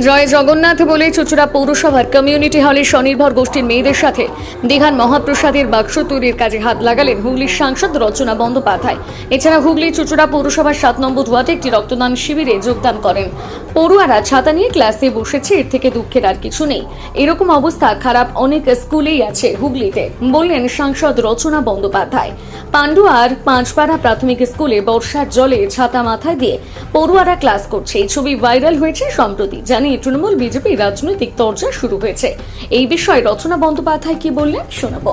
জয় জগন্নাথ বলে চুচুড়া পৌরসভার কমিউনিটি হলে স্বনির্ভর গোষ্ঠীর মেয়েদের সাথে দীঘার মহাপ্রসাদের বাক্স তৈরির কাজে হাত লাগালেন হুগলির সাংসদ রচনা বন্দ্যোপাধ্যায়। এছাড়া হুগলি চুচুড়া পৌরসভার সাত নম্বর ওয়ার্ডে একটি রক্তদান শিবিরে যোগদান করেন। পড়ুয়ারা ছাতা নিয়ে ক্লাসে বসেছে, এর থেকে দুঃখের আর কিছু নেই। এরকম অবস্থা খারাপ অনেক স্কুলেই আছে হুগলিতে, বললেন সাংসদ রচনা বন্দ্যোপাধ্যায়। পান্ডুয়ার পাঁচপাড়া প্রাথমিক স্কুলে বর্ষার জলে ছাতা মাথায় দিয়ে পড়ুয়ারা ক্লাস করছে। এই ছবি ভাইরাল হয়েছে সম্প্রতি। জানিয়ে তৃণমূল বিজেপি রাজনৈতিক তরজা শুরু হয়েছে। এই বিষয়ে রচনা বন্দ্যোপাধ্যায় কি বললেন শোনাবো।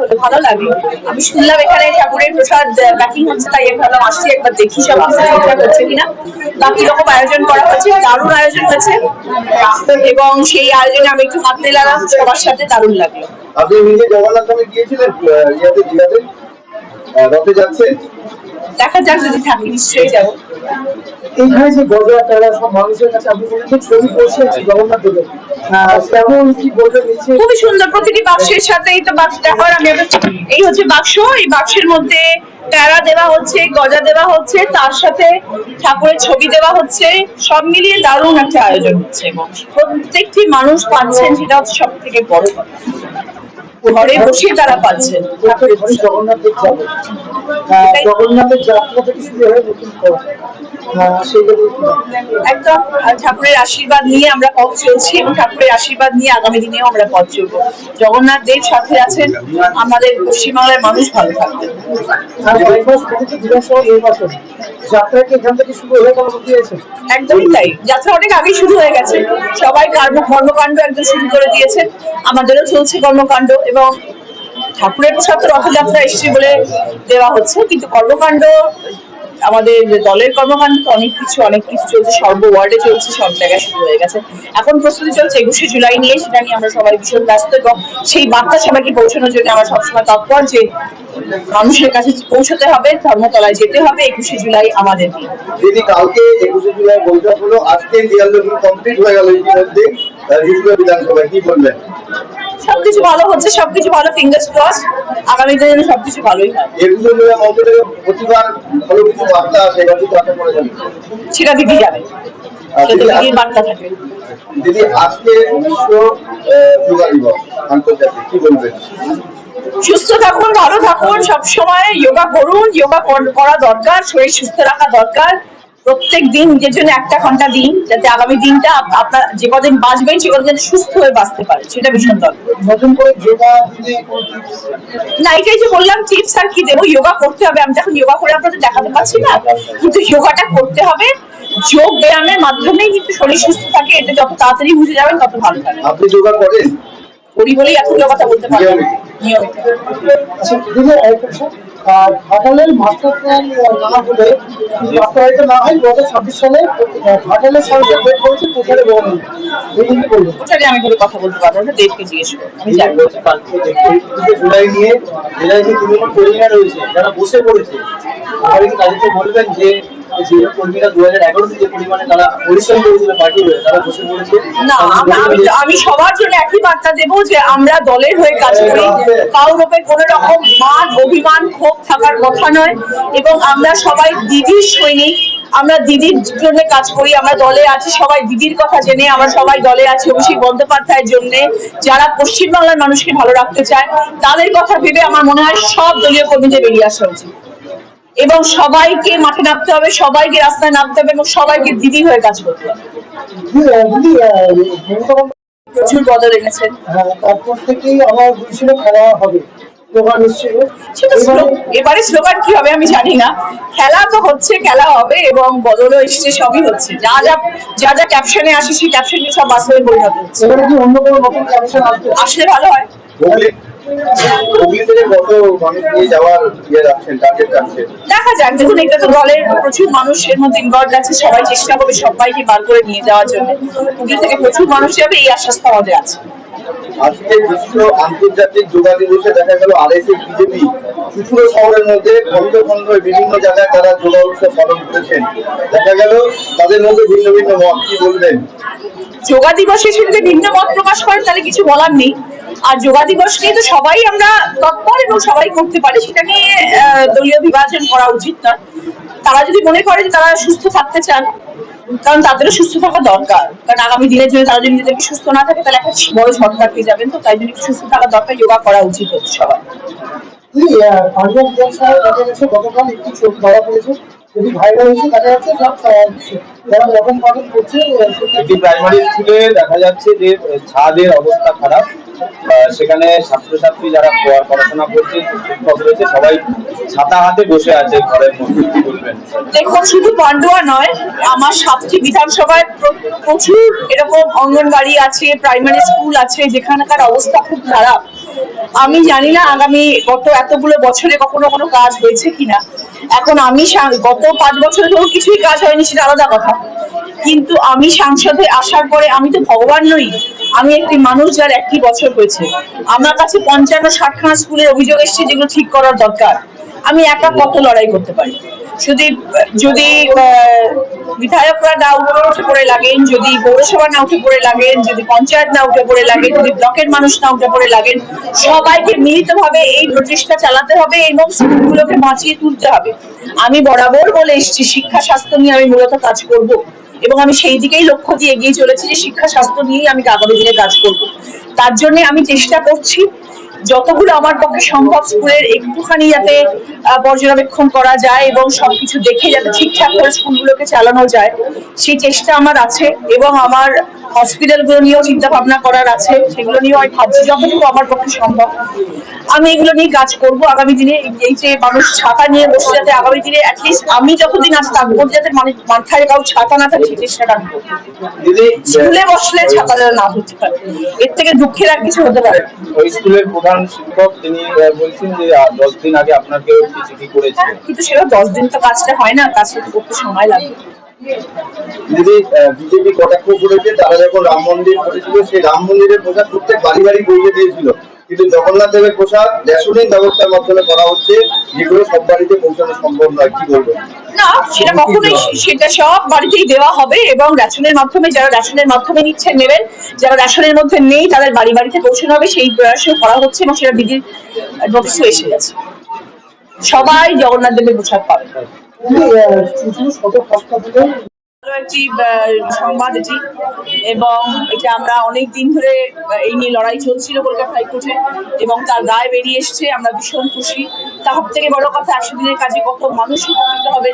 হলো, ভালো লাগল। আমি শুনলাম এখানে ঠাকুরের প্রসাদ প্যাকিং হচ্ছে তাই আমি ভাবলাম আসছি একবার দেখি সব ঠিকঠাক হচ্ছে কিনা। বাকি রকম আয়োজন করা হয়েছে দারুণ আয়োজন হয়েছে এবং সেই আয়োজনে আমি একটু হাত মেলালাম সবার সাথে দারুণ লাগল। আপনি নিজে জগন্নাথ ধামে গিয়েছিলেন ইয়াতে আহ, রথে যাচ্ছেন দেখা যাক যদি থাকি নিশ্চয়ই যাব। এইখানে যে গজা তারা সব মানুষের কাছে আপনি ছবি আছে জগন্নাথ দেবের খুবই সুন্দর প্রতিটি বাক্সের সাথে এই তো বাক্সটা হয় আমি এই হচ্ছে বাক্স এই বাক্সের মধ্যে প্যারা দেওয়া হচ্ছে গজা দেওয়া হচ্ছে তার সাথে ঠাকুরের ছবি দেওয়া হচ্ছে সব মিলিয়ে দারুণ একটা আয়োজন হচ্ছে প্রত্যেকটি মানুষ পাচ্ছেন সেটা হচ্ছে সব থেকে বড় কথা। ঘরে বসে তারা পাচ্ছেন। ঘরে আহ, জগন্নাথের যাত্রা থেকে শুরু হয়ে নতুন সেইগুলো একদম ঠাকুরের আশীর্বাদ নিয়ে আমরা পথ চলছি এবং ঠাকুরের আশীর্বাদ নিয়ে আগামী দিনেও আমরা পথ চলবো। জগন্নাথ দেব সাথে আছেন আমাদের পশ্চিমবাংলার মানুষ ভালো থাকবেন। আর বাইপাস কমিটি জেলা শহর নির্বাচন যাত্রা কি এখান থেকে শুরু হয়ে গেল দিয়েছে একদমই তাই। যাত্রা অনেক আগেই শুরু হয়ে গেছে। সবাই কর্ম কর্মকাণ্ড একদম শুরু করে দিয়েছে আমাদেরও চলছে কর্মকাণ্ড এবং ঠাকুরের প্রসাদ তো রথযাত্রা এসছে বলে দেওয়া হচ্ছে, কিন্তু কর্মকাণ্ড, আমাদের দলের কর্মকাণ্ড অনেক কিছু অনেক কিছু চলছে, সর্ব ওয়ার্ডে চলছে, সব জায়গায় শুরু হয়ে গেছে। এখন প্রস্তুতি চলছে একুশে জুলাই নিয়ে, সেটা নিয়ে আমরা সবাই ভীষণ ব্যস্ত এবং সেই বার্তা সবাইকে পৌঁছানোর জন্য আমরা সবসময় তৎপর যে মানুষের কাছে পৌঁছতে হবে, ধর্মতলায় যেতে হবে, একুশে জুলাই আমাদের দিদি, কালকে একুশে জুলাই বৈঠক হলো, আজকে কমপ্লিট হয়ে গেল ইতিমধ্যে। আহ, কি বলবেন সবকিছু ভালো হচ্ছে সবকিছু ভালো ফিঙ্গার্স ক্রস আগামী দিনে সবকিছু ভালোই হয়। একুশে জুলাই মধ্যে থেকে প্রতিবার ভালো কিছু বার্তা আসে এবার কিছু আশা করে যাবে। সেটা দিদি যাবে দিদির বার্তা থাকে। দিদি আজকে বিশ্ব যোগা দিবস আন্তর্জাতিক কি বলবেন? সুস্থ থাকুন ভালো থাকুন সবসময় যোগা করুন যোগা করা দরকার শরীর সুস্থ রাখা দরকার। প্রত্যেক দিন নিজের জন্য একটা ঘণ্টা দিন যাতে আগামী দিনটা আপনার যে কদিন বাঁচবেন সে কদিন সুস্থ হয়ে বাঁচতে পারে সেটা ভীষণ দরকার? না এটাই যে বললাম টিপস আর কি দেবো যোগা করতে হবে। আমি যখন যোগা করে আপনাদের দেখাতে পারছি না কিন্তু যোগাটা করতে হবে। যোগ ব্যায়ামের মাধ্যমেই কিন্তু শরীর সুস্থ থাকে এটা যত তাড়াতাড়ি বুঝে যাবেন তত ভালো থাকে। আপনি যোগা করেন? করি বলেই এতগুলো কথা বলতে পারব নিয়মিত। আচ্ছা ঘাটালের মাস্টার প্ল্যান জানা হলে বাস্তবায়িত না হয় দু ছাব্বিশ সালে ঘাটালের সরকার বের করেছে প্রচারে বহন আমি কোনো কথা বলতে পারব না দেশকে জিজ্ঞেস জুলাই নিয়ে জেলায় নিয়ে কর্মীরা রয়েছে যারা বসে পড়েছে তাদেরকে বলবেন যে যে কর্মীরা দু হাজার এগারোতে যে পরিমাণে তারা পরিশ্রম করেছিল পার্টি হয়ে তারা বসে পড়েছে না আমি- সবার জন্য একই বার্তা দেবো যে আমরা দলের হয়ে কাজ করি। কারোর উপরে কোনো রকম মান অভিমান ক্ষোভ থাকার কথা নয় এবং আমরা সবাই দিদির সৈনিক। আমরা দিদির জন্য কাজ করি আমরা দলে আছি সবাই দিদির কথা জেনে আমরা সবাই দলে আছি অভিষেক বন্দ্যোপাধ্যায়ের জন্য। যারা পশ্চিমবাংলার মানুষকে ভালো রাখতে চায় তাদের কথা ভেবে আমার মনে হয় সব দলীয় কর্মীদের বেরিয়ে আসা উচিত। এবং সবাইকে মাঠে নামতে হবে সবাইকে রাস্তায় নামতে হবে এবং সবাইকে দিদি হয়ে কাজ করতে হবে। প্রচুর বদল এনেছেন হ্যাঁ, তারপর থেকেই আমার বলছিল খেলা হবে। এবারে স্লো- স্লোগান কি হবে আমি জানি না। খেলা তো হচ্ছে খেলা হবে এবং বদলও এসছে সবই হচ্ছে। যা যা যা যা ক্যাপশনে আসে সেই ক্যাপশনে সব বাস্তবে পরিণত হচ্ছে। অন্য কোনো নতুন ক্যাপশন আসলে ভালো হয়। ইয়ে দেখা যাক, দেখুন, এটা তো দলের প্রচুর মানুষ এর মধ্যে ইনভলভ আছে, সবাই চেষ্টা করবে সবাইকে বার করে নিয়ে যাওয়ার জন্য। থেকে প্রচুর মানুষ যাবে, এই আশ্বাস পাওয়া যায় আছে আজকে বিশ্ব আন্তর্জাতিক যোগা দিবসে দেখা গেল আরএসএস বিজেপি। চুচুড়ো শহরের মধ্যে খন্ড খন্ড বিভিন্ন জায়গায় তারা যোগা উৎসব পালন করেছেন। দেখা গেল তাদের মধ্যে ভিন্ন ভিন্ন মত, কি বলবেন? যোগা দিবসে যদি ভিন্ন মত প্রকাশ করেন, তাহলে কিছু বলার নেই। আর যোগা দিবস নিয়ে তো সবাই আমরা তৎপর এবং সবাই করতে পারি, সেটা নিয়ে দলীয় বিভাজন করা উচিত না। তারা যদি মনে করে যে তারা সুস্থ থাকতে চান কারণ তাদেরও সুস্থ থাকা দরকার। কারণ আগামী দিনের জন্য তারা যদি নিজেদেরকে সুস্থ না থাকে, তাহলে একটা বড় ঝটকা পেয়ে যাবেন তো, তাই জন্য সুস্থ থাকা দরকার যোগা করা উচিত সবার। গতকাল ধরা পড়েছে। যদি ভাইরাল হয়েছে দেখা যাচ্ছে যারা মটন পালন করছে প্রাইমারি স্কুলে দেখা যাচ্ছে যে ছাদের অবস্থা খারাপ। সেখানে ছাত্রছাত্রী যারা পড়াশোনা করছে শিক্ষক রয়েছে সবাই ছাতা হাতে বসে আছে ঘরের মধ্যে কি বলবেন? দেখুন শুধু পান্ডুয়া নয় আমার সাতটি বিধানসভায় প্রচুর এরকম অঙ্গনবাড়ি আছে প্রাইমারি স্কুল আছে যেখানকার অবস্থা খুব খারাপ। আমি জানি না আগামী গত এতগুলো বছরে কখনো কোনো কাজ হয়েছে কিনা। এখন আমি গত পাঁচ বছরে ধরুন কিছুই কাজ হয়নি, সেটা আলাদা কথা। কিন্তু আমি সাংসদে আসার পরে আমি তো ভগবান নই, আমি একটি মানুষ যার একটি বছর হয়েছে। আমার কাছে পঞ্চান্ন, ষাটখানা স্কুলের অভিযোগ এসেছে যেগুলো ঠিক করার দরকার। আমি একা কত লড়াই করতে পারি? যদি যদি বিধায়করা না উঠে পড়ে লাগেন, যদি পৌরসভা না উঠে পড়ে লাগেন, যদি পঞ্চায়েত না উঠে পড়ে লাগেন, যদি ব্লকের মানুষ না উঠে পড়ে লাগেন, সবাইকে মিলিতভাবে এই চালাতে হবে এবং স্কুলগুলোকে বাঁচিয়ে তুলতে হবে। আমি বরাবর বলে এসেছি, শিক্ষা, স্বাস্থ্য নিয়ে আমি মূলত কাজ করব এবং আমি সেই দিকেই লক্ষ্য দিয়ে এগিয়ে চলেছি যে শিক্ষা, স্বাস্থ্য নিয়েই আমি আগামী দিনে কাজ করব। তার জন্য আমি চেষ্টা করছি যতগুলো আমার পক্ষে সম্ভব স্কুলের একটুখানি যাতে পর্যবেক্ষণ করা যায় এবং সবকিছু দেখে যাতে ঠিকঠাক করে স্কুলগুলোকে চালানো যায়, সেই চেষ্টা আমার আছে এবং আমার হসপিটালগুলো নিয়েও চিন্তা ভাবনা করার আছে সেগুলো নিয়েও আমি ভাবছি যতটুকু আমার পক্ষে সম্ভব। আমি এগুলো নিয়ে কাজ করব আগামী দিনে এই- যে মানুষ ছাতা নিয়ে বসে যাতে আগামী দিনে অ্যাটলিস্ট আমি যতদিন আছি থাকব যাতে মানে মাথায় কাউ ছাতা না থাকে চেষ্টা রাখব স্কুলে বসলে ছাতা যেন না হতে পারে। এর থেকে দুঃখের আর কিছু হতে পারে ওই স্কুলের প্রধান শিক্ষক তিনি বলছেন যে দশ দিন আগে আপনাকে চিঠি করেছে? কিন্তু সেটা দশ দিন তো কাজটা হয় না কাজটা করতে সময় লাগে। দিদি বিজেপি কটাক্ষ করেছে তারা যখন রাম মন্দির করেছিল সেই রাম মন্দিরের প্রসাদ প্রত্যেক বাড়ি বাড়ি পৌঁছে দিয়েছিল। কিন্তু জগন্নাথ দেবের প্রসাদ রেশনিং ব্যবস্থার মাধ্যমে করা হচ্ছে যেগুলো সব বাড়িতে পৌঁছানো সম্ভব নয়। কি বলবেন না সেটা কখনোই সেটা সব বাড়িতেই দেওয়া হবে এবং রেশনের মাধ্যমে যারা রেশনের মাধ্যমে নিচ্ছেন নেবেন যারা রেশনের মধ্যে নেই তাদের বাড়ি বাড়িতে পৌঁছানো হবে। সেই প্রয়াসও করা হচ্ছে এবং সেটা দিদির নোটিশও এসে গেছে। সবাই জগন্নাথ দেবের প্রসাদ পাবে। একটি সংবাদ এটি, এবং এটা আমরা অনেক দিন ধরে এই নিয়ে লড়াই চলছিল কলকাতা হাইকোর্টে, এবং তার রায় বেরিয়ে এসছে, আমরা ভীষণ খুশি। তার থেকে বড় কথা একশো দিনের কাজে কত মানুষ উপকৃত হবে,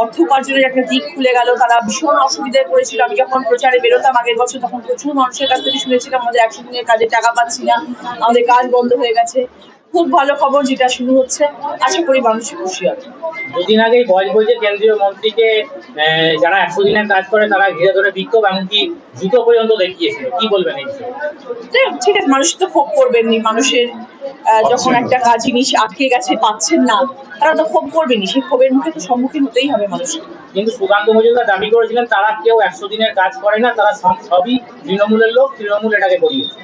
অর্থ উপার্জনের একটা দিক খুলে গেল, তারা ভীষণ অসুবিধায় পড়েছিল। আমি যখন প্রচারে বেরোতাম আগের বছর, তখন প্রচুর মানুষের কাছ থেকে শুনেছিলাম, আমাদের একশো দিনের কাজে টাকা পাচ্ছি না, আমাদের কাজ বন্ধ হয়ে গেছে। খুব ভালো খবর যেটা শুরু হচ্ছে। আশা করি মানুষ খুশি হবে। দুদিন আগেই বয়স বলছে কেন্দ্রীয় মন্ত্রীকে যারা একশো দিনের কাজ করে তারা ঘিরে ধরে বিক্ষোভ, এমনকি জুতো পর্যন্ত দেখিয়েছিল। কি বলবেন এই ঠিক আছে মানুষ তো ক্ষোভ করবেননি। মানুষের যখন একটা কাজ জিনিস আটকে গেছে পাচ্ছেন না তারা তো ক্ষোভ করবেনি সেই ক্ষোভের মুখে তো সম্মুখীন হতেই হবে মানুষ। কিন্তু সুকান্ত মজুমদার দাবি করেছিলেন তারা কেউ একশো দিনের কাজ করে না তারা সবই তৃণমূলের লোক তৃণমূল এটাকে করিয়েছে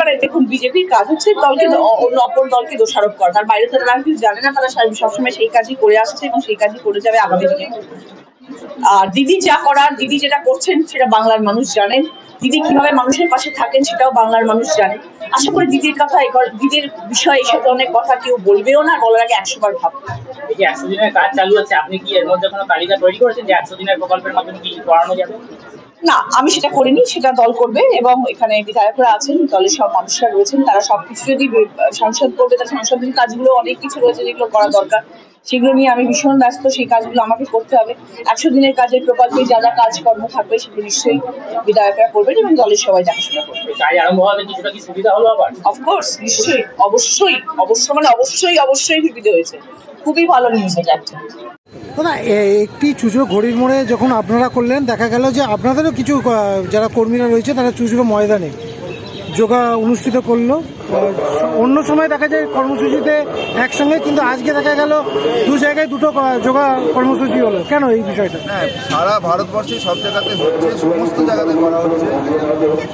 মানে দেখুন বিজেপির কাজ হচ্ছে দলকে অপর দলকে দোষারোপ করা। তার বাইরে তো তারা কিছু জানে না তারা সবসময় সেই কাজই করে আসছে এবং সেই কাজই করে যাবে আগামী দিনে। আর দিদি যা করার দিদি যেটা করছেন সেটা বাংলার মানুষ জানেন। দিদি কীভাবে মানুষের পাশে থাকেন সেটাও বাংলার মানুষ জানে। আশা করি দিদির কথা দিদির বিষয়ে এইসব ধরনের কথা কেউ বলবেও না বলার আগে একশো বার এই একশো দিনের কাজ চালু হচ্ছে আপনি কি এর মধ্যে কোনো তালিকা তৈরি করেছেন যে একশো দিনের প্রকল্পের মাধ্যমে কি করানো যাবে? না আমি সেটা করিনি সেটা দল করবে এবং এখানে বিধায়করা আছেন দলের সব মানুষরা রয়েছেন তারা সবকিছু যদি সংসদ করবে তার সংসদের কাজগুলো অনেক কিছু রয়েছে যেগুলো করা দরকার। সেগুলো নিয়ে আমি ভীষণ ব্যস্ত সেই কাজগুলো আমাকে করতে হবে। একশো দিনের কাজের প্রকল্পে যা যা কাজকর্ম থাকবে সেগুলো নিশ্চয়ই বিধায়করা করবেন এবং দলের সবাই দেখাশোনা করবে। এই কাজ আরম্ভ হবে কিছুটা কি সুবিধা হলো আবার? অফকোর্স নিশ্চয়ই অবশ্যই অবশ্য মানে অবশ্যই অবশ্যই সুবিধা হয়েছে। খুবই ভালো নিউজ এটা। একটা দাদা একটি চুচুড়ো ঘড়ির মোড়ে যখন আপনারা করলেন দেখা গেল যে আপনাদেরও কিছু যারা কর্মীরা রয়েছে তারা চুচুড়ো ময়দানে যোগা অনুষ্ঠিত করল। অন্য সময় দেখা যায় কর্মসূচিতে একসঙ্গে কিন্তু আজকে দেখা গেল দু জায়গায় দুটো যোগা কর্মসূচি হলো। কেন এই বিষয়টা? হ্যাঁ সারা ভারতবর্ষে সব জায়গাতে হচ্ছে সমস্ত জায়গাতে করা হচ্ছে।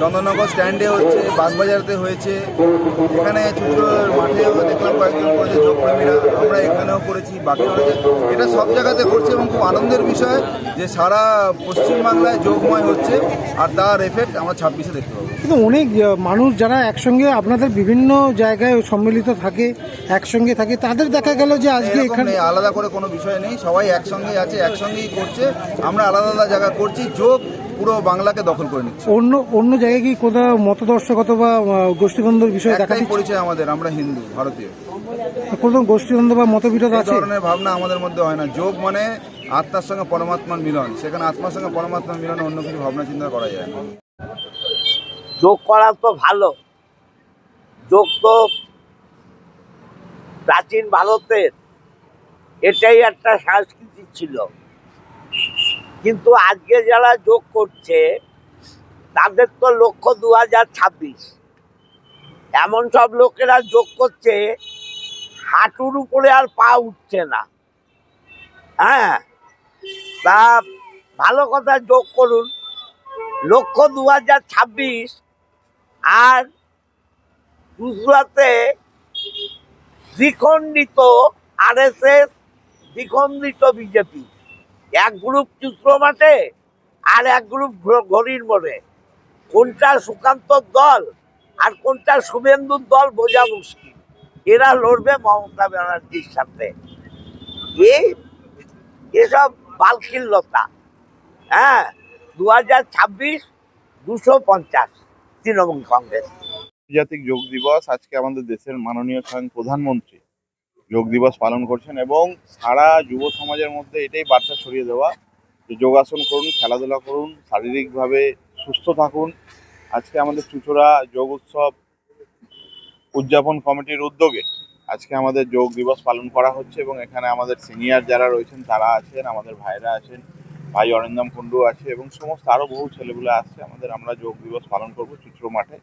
চন্দননগর স্ট্যান্ডে হচ্ছে বাগবাজারতে হয়েছে। এখানে চুচুড়োর মাঠেও দেখলাম কয়েকজন করেছে যোগপ্রেমীরা আমরা এখানেও করেছি বাকি এটা সব জায়গাতে করছে এবং খুব আনন্দের বিষয় যে সারা পশ্চিমবাংলায় যোগময় হচ্ছে আর তার এফেক্ট আমরা ছাব্বিশে দেখতে পাবো। কিন্তু অনেক মানুষ যারা একসঙ্গে আপনাদের বিভিন্ন জায়গায় সম্মিলিত থাকে একসঙ্গে থাকে। তাদের দেখা গেল যে আজকে এখানে আলাদা করে কোনো বিষয় নেই। সবাই একসঙ্গে আছে একসঙ্গেই করছে। আমরা আলাদা আলাদা জায়গা করছি যোগ পুরো বাংলাকে দখল করে নিচ্ছে। অন্য অন্য জায়গায় কি কোথাও মতদর্শকত বা আহ, গোষ্ঠীদ্বন্দ্বের বিষয় দেখা পরিচয় আমাদের আমরা হিন্দু ভারতীয়। কোনো গোষ্ঠীদ্বন্দ্ব বা মতবিরোধ আছে? ধরনের ভাবনা আমাদের মধ্যে হয় না। যোগ মানে আত্মার সঙ্গে পরমাত্মার মিলন। সেখানে আত্মার সঙ্গে পরমাত্মার মিলনে অন্য কিছু ভাবনা চিন্তা করা যায় না। যোগ করা তো ভালো। যোগ তো প্রাচীন ভারতের, এটাই একটা সংস্কৃতি ছিল। কিন্তু আজকে যারা যোগ করছে, তাদের তো লক্ষ্য দু হাজার ছাব্বিশ। এমন সব লোকেরা যোগ করছে, হাঁটুর উপরে আর পা উঠছে না। হ্যাঁ তা ভালো কথা যোগ করুন। লক্ষ্য দু হাজার ছাব্বিশ আর গুজরাতে দ্বিখণ্ডিত আর এস এস দ্বিখণ্ডিত বিজেপি এক গ্রুপ চিত্র মাঠে আর এক গ্রুপ ঘড়ির মোড়ে। কোনটা সুকান্ত দল আর কোনটা শুভেন্দুর দল বোঝা মুশকিল। এরা লড়বে মমতা ব্যানার্জির সাথে। এই এসব বালকিল্লতা হ্যাঁ দু হাজার ছাব্বিশ দুশো পঞ্চাশ তৃণমূল কংগ্রেস। আন্তর্জাতিক যোগ দিবস আজকে আমাদের দেশের মাননীয় স্বয়ং প্রধানমন্ত্রী যোগ দিবস পালন করছেন এবং সারা যুব সমাজের মধ্যে এটাই বার্তা ছড়িয়ে দেওয়া যে যোগাসন করুন, খেলাধুলা করুন, শারীরিকভাবে সুস্থ থাকুন। আজকে আমাদের চুচুড়া যোগ উৎসব উদযাপন কমিটির উদ্যোগে আজকে আমাদের যোগ দিবস পালন করা হচ্ছে এবং এখানে আমাদের সিনিয়র যারা রয়েছেন, তারা আছেন, আমাদের ভাইরা আছেন, ভাই অরিন্দম কুণ্ডু আছে এবং সমস্ত আরও বহু ছেলেগুলো আসছে। আমাদের আমরা যোগ দিবস পালন করব চুচুড়ো মাঠে।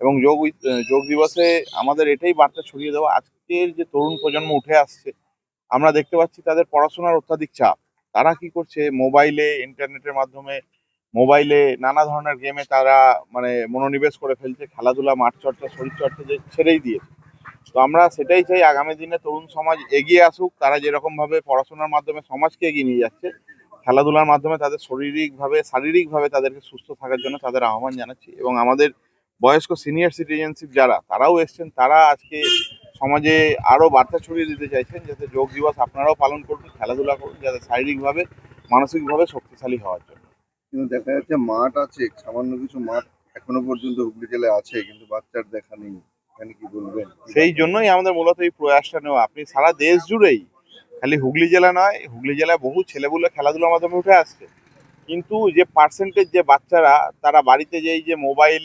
এবং যোগ যোগ দিবসে আমাদের এটাই বার্তা ছড়িয়ে দেওয়া। আজকের যে তরুণ প্রজন্ম উঠে আসছে, আমরা দেখতে পাচ্ছি তাদের পড়াশোনার অত্যাধিক চাপ। তারা কি করছে? মোবাইলে, ইন্টারনেটের মাধ্যমে, মোবাইলে নানা ধরনের গেমে তারা মানে মনোনিবেশ করে ফেলছে। খেলাধুলা মাঠ চর্চা শরীর চর্চা যে ছেড়েই দিয়েছে। তো আমরা সেটাই চাই আগামী দিনে তরুণ সমাজ এগিয়ে আসুক। তারা যেরকম ভাবে পড়াশোনার মাধ্যমে সমাজকে এগিয়ে নিয়ে যাচ্ছে, খেলাধুলার মাধ্যমে তাদের শারীরিকভাবে শারীরিকভাবে তাদেরকে সুস্থ থাকার জন্য তাদের আহ্বান জানাচ্ছি। এবং আমাদের বয়স্ক সিনিয়র সিটিজেনশিপ যারা তারাও এসছেন তারা আজকে সমাজে আরও বার্তা ছড়িয়ে দিতে চাইছেন যাতে যোগ দিবস আপনারাও পালন করুন খেলাধুলা করুন যাতে শারীরিকভাবে মানসিকভাবে শক্তিশালী হওয়ার জন্য। কিন্তু দেখা যাচ্ছে মাঠ আছে সামান্য কিছু মাঠ এখনও পর্যন্ত হুগলি জেলায় আছে কিন্তু বাচ্চার দেখা নেই। এখানে কি বলবেন? সেই জন্যই আমাদের মূলত এই প্রয়াসটা নেওয়া। আপনি সারা দেশ জুড়েই খালি হুগলি জেলা নয় হুগলি জেলায় বহু ছেলেগুলো খেলাধুলার মাধ্যমে উঠে আসছে। কিন্তু যে পার্সেন্টেজ যে বাচ্চারা তারা বাড়িতে যেই যে মোবাইল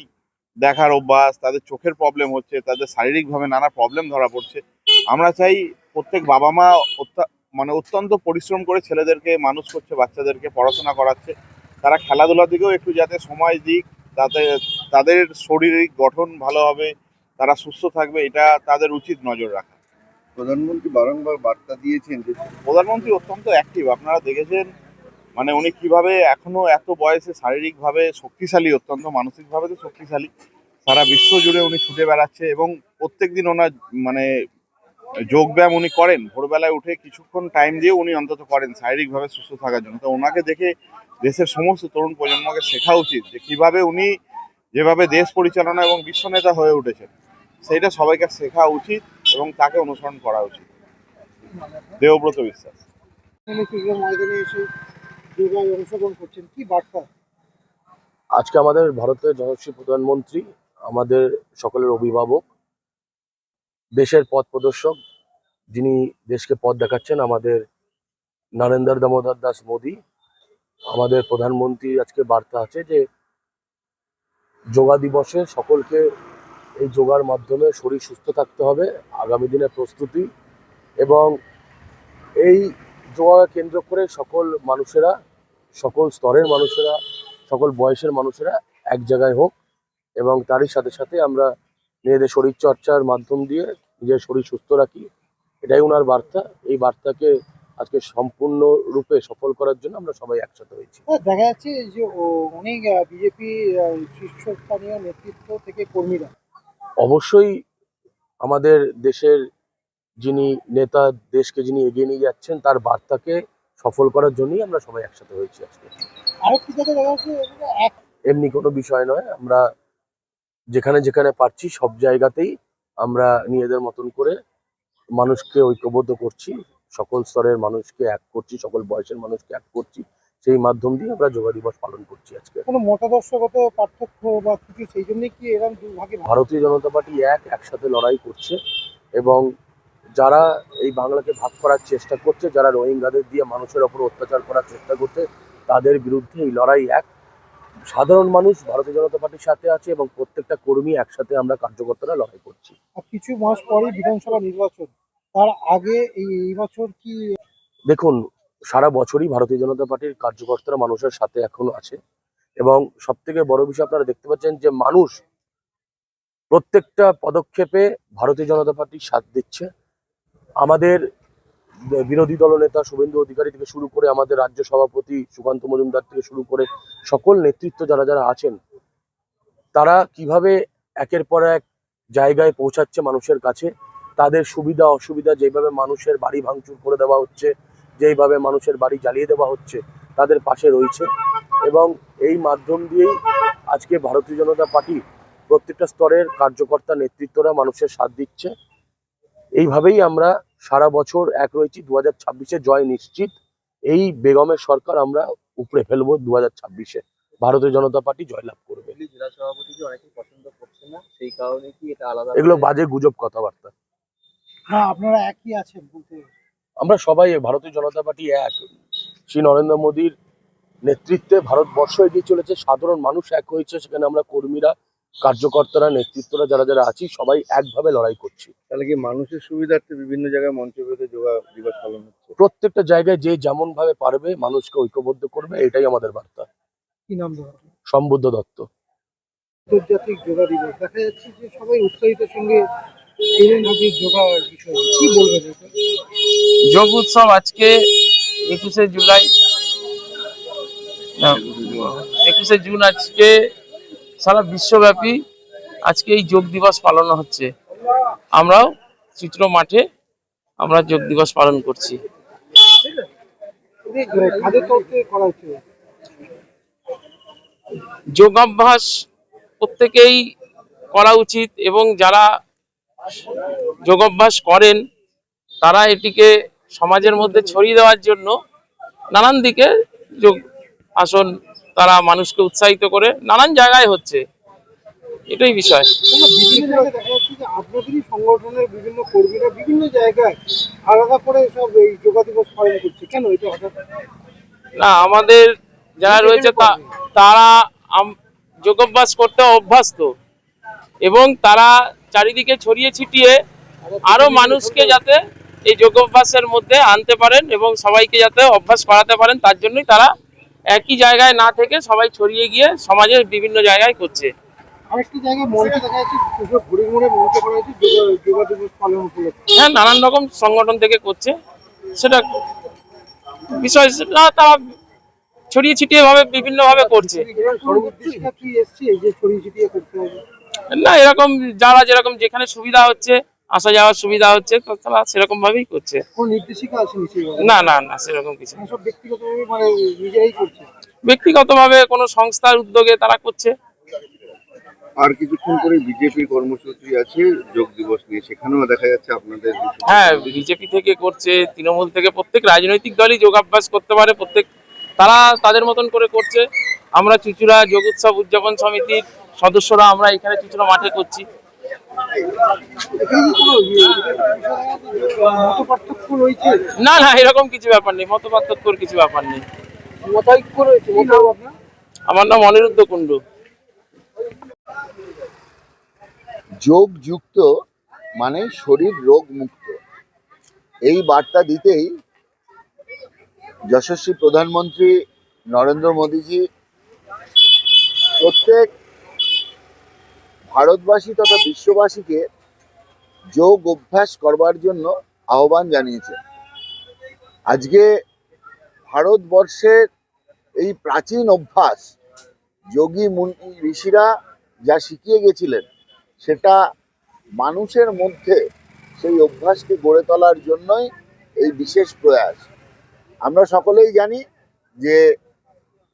দেখার অভ্যাস তাদের চোখের প্রবলেম হচ্ছে তাদের শারীরিকভাবে নানা প্রবলেম ধরা পড়ছে। আমরা চাই প্রত্যেক বাবা মা মানে অত্যন্ত পরিশ্রম করে ছেলেদেরকে মানুষ করছে বাচ্চাদেরকে পড়াশোনা করাচ্ছে। তারা খেলাধুলার দিকেও একটু যাতে সময় দিক তাতে তাদের শারীরিক গঠন ভালো হবে তারা সুস্থ থাকবে এটা তাদের উচিত নজর রাখা। প্রধানমন্ত্রী বারংবার বার্তা দিয়েছেন যে প্রধানমন্ত্রী অত্যন্ত অ্যাক্টিভ আপনারা দেখেছেন মানে উনি কীভাবে এখনও এত বয়সে শারীরিকভাবে শক্তিশালী, অত্যন্ত মানসিকভাবে তো শক্তিশালী, সারা বিশ্ব জুড়ে উনি ছুটে বেড়াচ্ছে এবং প্রত্যেক দিন ওনার মানে যোগব্যায়াম উনি করেন। ভোরবেলায় উঠে কিছুক্ষণ টাইম দিয়ে উনি অন্তত করেন শারীরিকভাবে সুস্থ থাকার জন্য। তো ওনাকে দেখে দেশের সমস্ত তরুণ প্রজন্মকে শেখা উচিত যে কীভাবে উনি যেভাবে দেশ পরিচালনা এবং বিশ্ব নেতা হয়ে উঠেছেন, সেইটা সবাইকে শেখা উচিত এবং তাকে অনুসরণ করা উচিত। দেবব্রত বিশ্বাস। যোগায় অংশগ্রহণ করছেন, কি বার্তা? আজকে আমাদের ভারতের যশস্বী প্রধানমন্ত্রী আমাদের সকলের অভিভাবক, দেশের পথ প্রদর্শক, যিনি দেশকে পথ দেখাচ্ছেন, আমাদের নরেন্দ্র দামোদর দাস মোদী। আমাদের প্রধানমন্ত্রী আজকে বার্তা আছে যে, যোগা দিবসে সকলকে এই যোগার মাধ্যমে শরীর সুস্থ থাকতে হবে, আগামী দিনের প্রস্তুতি এবং এই যোগা কেন্দ্র করে সকল মানুষেরা সকল স্তরের মানুষেরা সকল বয়সের মানুষেরা এক জায়গায় হোক এবং তারই সাথে সাথে আমরা নিজেদের শরীর চর্চার মাধ্যম দিয়ে নিজের শরীর সুস্থ রাখি এটাই ওনার বার্তা। এই বার্তাকে আজকে সম্পূর্ণ রূপে সফল করার জন্য আমরা সবাই একসাথে হয়েছি। হ্যাঁ, দেখা যাচ্ছে যে অনেক বিজেপি শীর্ষস্থানীয় নেতৃত্ব থেকে কর্মীরা। অবশ্যই আমাদের দেশের যিনি নেতা দেশকে যিনি এগিয়ে নিয়ে যাচ্ছেন তার বার্তাকে সফল করার জন্যই আমরা সবাই একসাথে হয়েছি আজকে আরেকটি জায়গায় এমনি কোনো বিষয় নয় আমরা যেখানে যেখানে পারছি সব জায়গাতেই আমরা নিজেদের মতন করে মানুষকে ঐক্যবদ্ধ করছি সকল স্তরের মানুষকে এক করছি সকল বয়সের মানুষকে এক করছি সেই মাধ্যম দিয়ে আমরা যোগা দিবস পালন করছি আজকে কোনো মতাদর্শগত পার্থক্য বা কিছু সেই জন্যই কি এরকম ভাগ? ভারতীয় জনতা পার্টি এক একসাথে লড়াই করছে এবং যারা এই বাংলাকে ভাগ করার চেষ্টা করছে যারা রোহিঙ্গাদের দিয়ে মানুষের ওপর অত্যাচার করার চেষ্টা করছে তাদের বিরুদ্ধে এই লড়াই এক। সাধারণ মানুষ ভারতীয় জনতা পার্টির সাথে আছে এবং প্রত্যেকটা কর্মী একসাথে আমরা কার্যকর্তারা লড়াই করছি। কিছু মাস পরেই বিধানসভা নির্বাচন তার আগে এই এই বছর কি দেখুন সারা বছরই ভারতীয় জনতা পার্টির কার্যকর্তারা মানুষের সাথে এখনও আছে এবং সব থেকে বড় বিষয় আপনারা দেখতে পাচ্ছেন যে মানুষ প্রত্যেকটা পদক্ষেপে ভারতীয় জনতা পার্টির সাথ দিচ্ছে। আমাদের বিরোধী দলনেতা শুভেন্দু অধিকারী থেকে শুরু করে আমাদের রাজ্য সভাপতি সুকান্ত মজুমদার থেকে শুরু করে সকল নেতৃত্ব যারা যারা আছেন, তারা কীভাবে একের পর এক জায়গায় পৌঁছাচ্ছে মানুষের কাছে, তাদের সুবিধা অসুবিধা যেভাবে মানুষের বাড়ি ভাঙচুর করে দেওয়া হচ্ছে, যেইভাবে মানুষের বাড়ি জ্বালিয়ে দেওয়া হচ্ছে, তাদের পাশে রয়েছে এবং এই মাধ্যম দিয়েই আজকে ভারতীয় জনতা পার্টি প্রত্যেকটা স্তরের কার্যকর্তা নেতৃত্বরা মানুষের সাথ দিচ্ছে। এইভাবেই আমরা সারা বছর এক রয়েছি দু হাজার ছাব্বিশে জয় নিশ্চিত। এই বেগমের সরকার আমরা উপরে ফেলব দু হাজার ছাব্বিশে। ভারতীয় জনতা পার্টি জয়লাভ করবে। জেলা সভাপতিকে অনেকেই পছন্দ করছে না সেই কারণে কি এটা আলাদা এগুলো বাজে গুজব কথাবার্তা। না আপনারা একই আছেন বলতে। আমরা সবাই ভারতীয় জনতা পার্টি এক। শ্রী নরেন্দ্র মোদীর নেতৃত্বে ভারতবর্ষ এগিয়ে চলেছে সাধারণ মানুষ এক হয়েছে সেখানে আমরা কর্মীরা কার্যকর্তারা নেতৃত্বরা যারা যারা আছি সবাই একভাবে লড়াই করছি। তাহলে কি মানুষের সুবিধার্থে বিভিন্ন জায়গায় মঞ্চ যোগা দিবস পালন হচ্ছে? প্রত্যেকটা জায়গায় যে যেমন ভাবে পারবে মানুষকে ঐক্যবদ্ধ করবে এটাই আমাদের বার্তা। কি নাম সম্বুদ্ধ দত্ত। আন্তর্জাতিক যোগা দিবস। দেখা যাচ্ছে যে সবাই উৎসাহিতের সঙ্গে এলেন বিষয়ে। কি বলবেন যোগ উৎসব আজকে একুশে জুলাই একুশে জুন আজকে সারা বিশ্বব্যাপী আজকে এই যোগ দিবস পালন হচ্ছে। আমরাও চিত্র মাঠে আমরা যোগ দিবস পালন করছি। যোগাভ্যাস প্রত্যেকেই করা উচিত এবং যারা যোগাভ্যাস করেন, তারা এটিকে সমাজের মধ্যে ছড়িয়ে দেওয়ার জন্য নানান দিকে যোগ আসন তারা মানুষকে উৎসাহিত করে নানান জায়গায় হচ্ছে। এটাই বিষয়। না, বিভিন্ন জায়গায় দেখা যাচ্ছে যে আপনাদেরই সংগঠনের বিভিন্ন কর্মীরা বিভিন্ন জায়গায় আলাদা করে সব এই যোগা দিবস পালন করছে। কেন এটা হঠাৎ? না আমাদের যারা রয়েছে তারা যোগাভ্যাস করতে অভ্যস্ত এবং তারা চারিদিকে ছড়িয়ে ছিটিয়ে আরও মানুষকে যাতে এই যোগাভ্যাসের মধ্যে আনতে পারেন এবং সবাইকে যাতে অভ্যাস করাতে পারেন তার জন্যই তারা একই জায়গায় না থেকে সবাই ছড়িয়ে গিয়ে সমাজের বিভিন্ন জায়গায় করছে। হ্যাঁ নানান রকম সংগঠন থেকে করছে। সেটা বিষয় না তারা ছড়িয়ে ছিটিয়ে ভাবে বিভিন্ন ভাবে করছে না এরকম যারা যেরকম যেখানে সুবিধা হচ্ছে আসা যাওয়ার সুবিধা হচ্ছে তো তারা সেরকম ভাবেই করছে নির্দেশিকা না না না সেরকম কিছু না। সব ব্যক্তিগতভাবে মানে নিজেরাই করছে? ব্যক্তিগতভাবে কোনো সংস্থার উদ্যোগে তারা করছে। আর কিছুক্ষণ করে বিজেপির কর্মসূচি আছে যোগ দিবস নিয়ে সেখানেও দেখা যাচ্ছে আপনাদের হ্যাঁ বিজেপি থেকে করছে তৃণমূল থেকে প্রত্যেক রাজনৈতিক দলই যোগাভ্যাস করতে পারে প্রত্যেক তারা তাদের মতন করে করছে। আমরা চুচুড়া যোগ উৎসব উদযাপন সমিতির সদস্যরা আমরা এখানে চুচুড়া মাঠে করছি। না না, এরকম কিছু ব্যাপার নেই। মত পার্থক্যর কিছু ব্যাপার নেই। আমার নাম অনিরুদ্ধ কুণ্ডু। যোগ যুক্ত মানে শরীর রোগ মুক্ত। এই বার্তা দিতেই যশস্বী প্রধানমন্ত্রী নরেন্দ্র মোদীজি প্রত্যেক ভারতবাসী তথা বিশ্ববাসীকে যোগ অভ্যাস করবার জন্য আহ্বান জানিয়েছে। আজকে ভারতবর্ষের এই প্রাচীন অভ্যাস, যোগী মুনি ঋষিরা যা শিখিয়ে গেছিলেন, সেটা মানুষের মধ্যে সেই অভ্যাসকে গড়ে তোলার জন্যই এই বিশেষ প্রয়াস। আমরা সকলেই জানি যে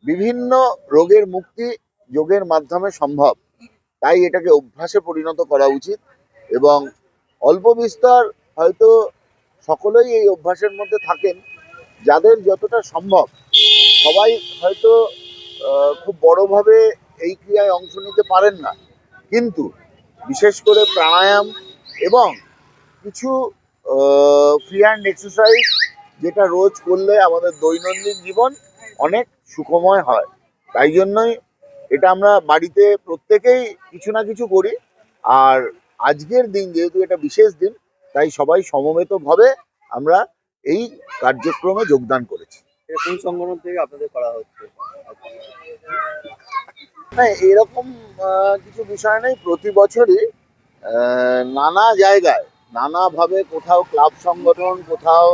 বিভিন্ন রোগের মুক্তি যোগের মাধ্যমে সম্ভব। তাই এটাকে অভ্যাসে পরিণত করা উচিত এবং অল্প বিস্তর হয়তো সকলেই এই অভ্যাসের মধ্যে থাকেন, যাদের যতটা সম্ভব। সবাই হয়তো খুব বড়ভাবে এই ক্রিয়ায় অংশ নিতে পারেন না। কিন্তু বিশেষ করে প্রাণায়াম এবং কিছু ফ্রি হ্যান্ড এক্সারসাইজ যেটা রোজ করলে আমাদের দৈনন্দিন জীবন অনেক সুখময় হয়। তাই জন্যই এটা আমরা বাড়িতে প্রত্যেকেই কিছু না কিছু করি। আর আজকের দিন যেহেতু এটা বিশেষ দিন তাই সবাই সমবেতভাবে আমরা এই কার্যক্রমে যোগদান করেছি। কোন সংগঠন থেকে আপনাদের করা হচ্ছে? না এরকম কিছু বিষয় নেই। প্রতি বছরই নানা জায়গায় নানাভাবে কোথাও ক্লাব সংগঠন কোথাও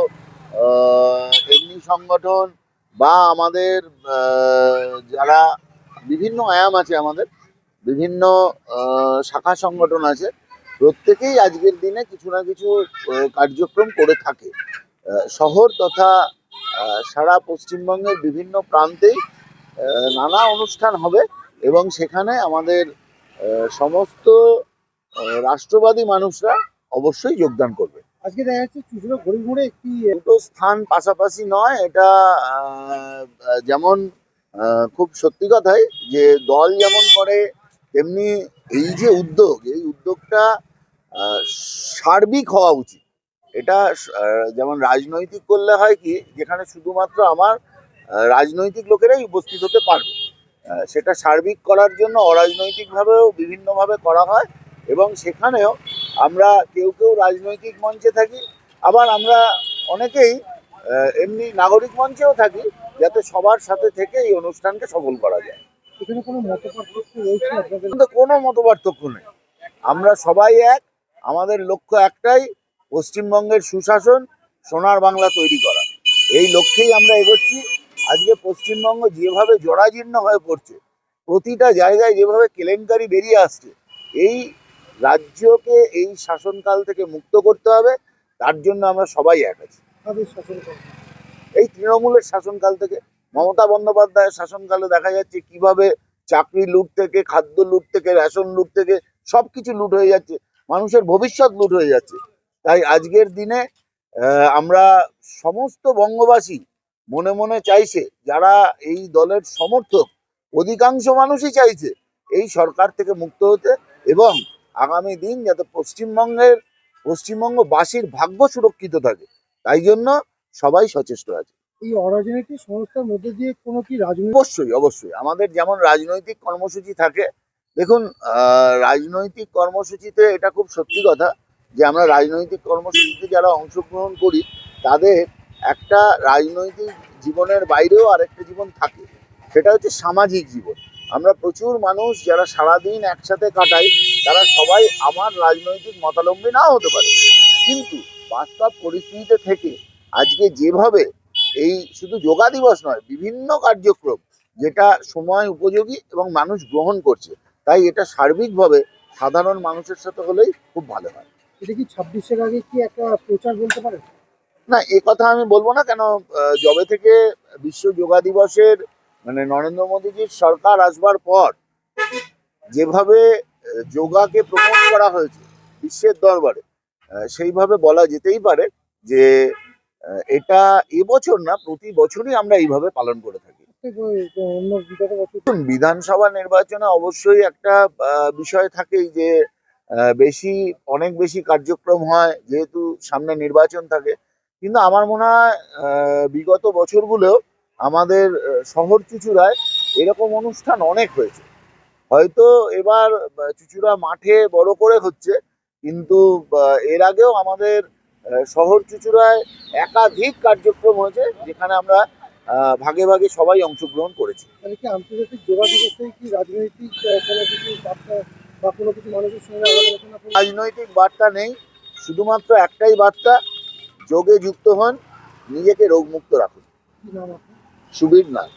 এমনি সংগঠন বা আমাদের যারা বিভিন্ন আয়াম আছে আমাদের বিভিন্ন শাখা সংগঠন আছে। প্রত্যেকেই আজকের দিনে কিছু না কিছু কার্যক্রম করে থাকে। শহর তথা সারা পশ্চিমবঙ্গের বিভিন্ন প্রান্তেই নানা অনুষ্ঠান হবে এবং সেখানে আমাদের সমস্ত রাষ্ট্রবাদী মানুষরা অবশ্যই যোগদান করবে। আজকে দেখা যাচ্ছে চুচুড়ো ঘড়ির মোড়ে একটি দুটো স্থান পাশাপাশি নয় এটা যেমন খুব সত্যি কথাই যে দল যেমন করে, তেমনি এই যে উদ্যোগ, এই উদ্যোগটা সার্বিক হওয়া উচিত। এটা যেমন রাজনৈতিক করলে হয় কি, যেখানে শুধুমাত্র আমার রাজনৈতিক লোকেরাই উপস্থিত হতে পারবে। সেটা সার্বিক করার জন্য অরাজনৈতিকভাবেও বিভিন্নভাবে করা হয় এবং সেখানেও আমরা কেউ কেউ রাজনৈতিক মঞ্চে থাকি, আবার আমরা অনেকেই এমনি নাগরিক মঞ্চেও থাকি যাতে সবার সাথে থেকে এই অনুষ্ঠানকে সফল করা যায়। কোনো মত পার্থক্য কিন্তু কোনো মত পার্থক্য নেই। আমরা সবাই এক আমাদের লক্ষ্য একটাই পশ্চিমবঙ্গের সুশাসন সোনার বাংলা তৈরি করা। এই লক্ষ্যেই আমরা এগোচ্ছি। আজকে পশ্চিমবঙ্গ যেভাবে জরাজীর্ণ হয়ে পড়ছে প্রতিটা জায়গায় যেভাবে কেলেঙ্কারি বেরিয়ে আসছে এই রাজ্যকে এই শাসনকাল থেকে মুক্ত করতে হবে। তার জন্য আমরা সবাই এক আছি। এই তৃণমূলের শাসনকাল থেকে মমতা বন্দ্যোপাধ্যায়ের শাসনকালে দেখা যাচ্ছে কীভাবে চাকরি লুট থেকে, খাদ্য লুট থেকে, রেশন লুট থেকে সবকিছু লুট হয়ে যাচ্ছে। মানুষের ভবিষ্যৎ লুট হয়ে যাচ্ছে। তাই আজকের দিনে আমরা সমস্ত বঙ্গবাসী মনে মনে চাইছে, যারা এই দলের সমর্থক, অধিকাংশ মানুষই চাইছে এই সরকার থেকে মুক্ত হতে এবং আগামী দিন যাতে পশ্চিমবঙ্গের, পশ্চিমবঙ্গবাসীর ভাগ্য সুরক্ষিত থাকে। তাই জন্য সবাই সচেষ্ট আছে। এই অরাজনৈতিক সংস্থার মধ্যে দিয়ে কোনো কি রাজনৈতিক অবশ্যই অবশ্যই। আমাদের যেমন রাজনৈতিক কর্মসূচি থাকে দেখুন রাজনৈতিক কর্মসূচিতে এটা খুব সত্যি কথা যে আমরা রাজনৈতিক কর্মসূচিতে যারা অংশগ্রহণ করি তাদের একটা রাজনৈতিক জীবনের বাইরেও আরেকটা জীবন থাকে। সেটা হচ্ছে সামাজিক জীবন। আমরা প্রচুর মানুষ যারা সারাদিন একসাথে কাটাই তারা সবাই আমার রাজনৈতিক মতালম্বী নাও হতে পারে। কিন্তু বাস্তব পরিস্থিতিতে থেকে আজকে যেভাবে এই শুধু যোগা দিবস নয় বিভিন্ন কার্যক্রম যেটা সময় উপযোগী এবং মানুষ গ্রহণ করছে তাই এটা সার্বিকভাবে সাধারণ মানুষের সাথে হলেই খুব ভালো হয়। এটা কি ছাব্বিশের আগে কি একটা প্রচার বলতে পারেন? না এ কথা আমি বলব না কেন যবে থেকে বিশ্ব যোগা দিবসের মানে নরেন্দ্র মোদীজির সরকার আসবার পর যেভাবে যোগাকে প্রমোট করা হয়েছে বিশ্বের দরবারে সেইভাবে বলা যেতেই পারে যে এটা এবছর না, প্রতি বছরই আমরা এইভাবে পালন করে থাকি। বিধানসভা নির্বাচনে অবশ্যই একটা বিষয় থাকেই যে বেশি, অনেক বেশি কার্যক্রম হয়, যেহেতু সামনে নির্বাচন থাকে। কিন্তু আমার মনে হয় বিগত বছরগুলোও আমাদের শহর চুচুড়ায় এরকম অনুষ্ঠান অনেক হয়েছে। হয়তো এবার চুচুড়া মাঠে বড় করে হচ্ছে, কিন্তু এর আগেও আমাদের শহর চুচুড়ায় একাধিক কার্যক্রম হয়েছে যেখানে আমরা ভাগে ভাগে সবাই অংশগ্রহণ করেছি। তাহলে কি আন্তর্জাতিক কি রাজনৈতিক কোনো কিছু বার্তা বা কোনো কিছু মানুষের সঙ্গে আলোচনা রাজনৈতিক বার্তা নেই শুধুমাত্র একটাই বার্তা যোগে যুক্ত হন নিজেকে রোগমুক্ত রাখুন? সুবীর নাথ।